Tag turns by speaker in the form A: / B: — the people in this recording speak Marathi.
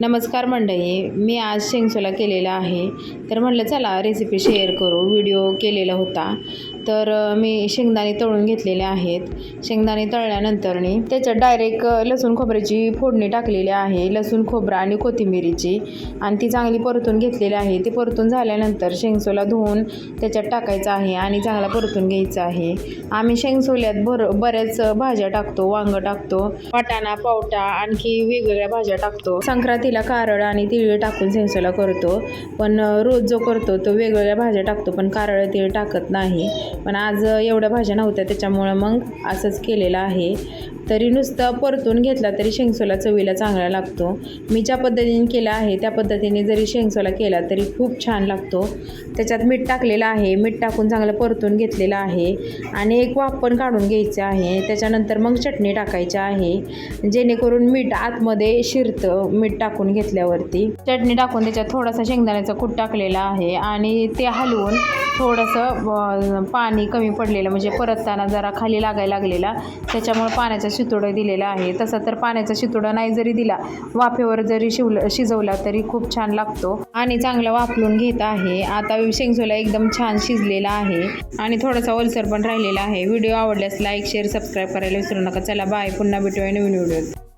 A: नमस्कार मंडळी मी आज शेंगसोला केलेला आहे. तर म्हटलं चला रेसिपी शेअर करू. व्हिडिओ केलेला होता. तर मी शेंगदाणे तळून घेतलेले आहेत. शेंगदाणे तळल्यानंतरनी त्याच्यात डायरेक्ट लसूण खोबऱ्याची फोडणी टाकलेली आहे. लसूण खोबरं आणि कोथिंबिरीची. आणि ती चांगली परतून घेतलेली आहे. ती परतून झाल्यानंतर शेंगसोला धुवून त्याच्यात टाकायचं आहे आणि चांगला परतून घ्यायचा आहे. आम्ही शेंगसोल्यात भर बऱ्याच भाज्या टाकतो वांग टाकतो. वाटाणा पावटा आणखी वेगवेगळ्या भाज्या टाकतो. संक्रांतीला कारळ आणि तिळ टाकून शेंगसोला करतो. पण रोज जो करतो तो वेगवेगळ्या भाज्या टाकतो पण कारळ तिळ टाकत नाही. पण आज एवढ्या भाज्या नव्हत्या त्याच्यामुळं मग असंच केलेलं आहे. तरी नुसतं परतून घेतला तरी शेंगसोला चवीला चांगला लागतो. मी ज्या पद्धतीने केला आहे त्या पद्धतीने जरी शेंगसोला केला तरी खूप छान लागतो. त्याच्यात मीठ टाकलेलं आहे. मीठ टाकून चांगलं परतून घेतलेलं आहे. आणि एक वाफ पण काढून घ्यायचं आहे. त्याच्यानंतर मग चटणी टाकायची आहे. जेणेकरून मीठ आतमध्ये शिरतं मीठ टाकून घेतल्यावरती. चटणी टाकून त्याच्यात थोडासा शेंगदाण्याचा कूट टाकलेला आहे. आणि ते हलवून थोडंसं पा पाणी कमी पडलेलं म्हणजे परतताना जरा खाली लागायला लागलेला त्याच्यामुळे पाण्याचा शितोडा दिलेला आहे. तसा तर पाण्याचा शितोडा नाही जरी दिला वाफेवर जरी शिवल शिजवला तरी खूप छान लागतो आणि चांगला वाफलून घेत आहे. आता शेंगसोला एकदम छान शिजलेला आहे आणि थोडासा ओलसर पण राहिलेला आहे. व्हिडिओ आवडल्यास लाईक शेअर सबस्क्राईब करायला विसरू नका. चला बाय. पुन्हा भेटूया नवीन व्हिडिओ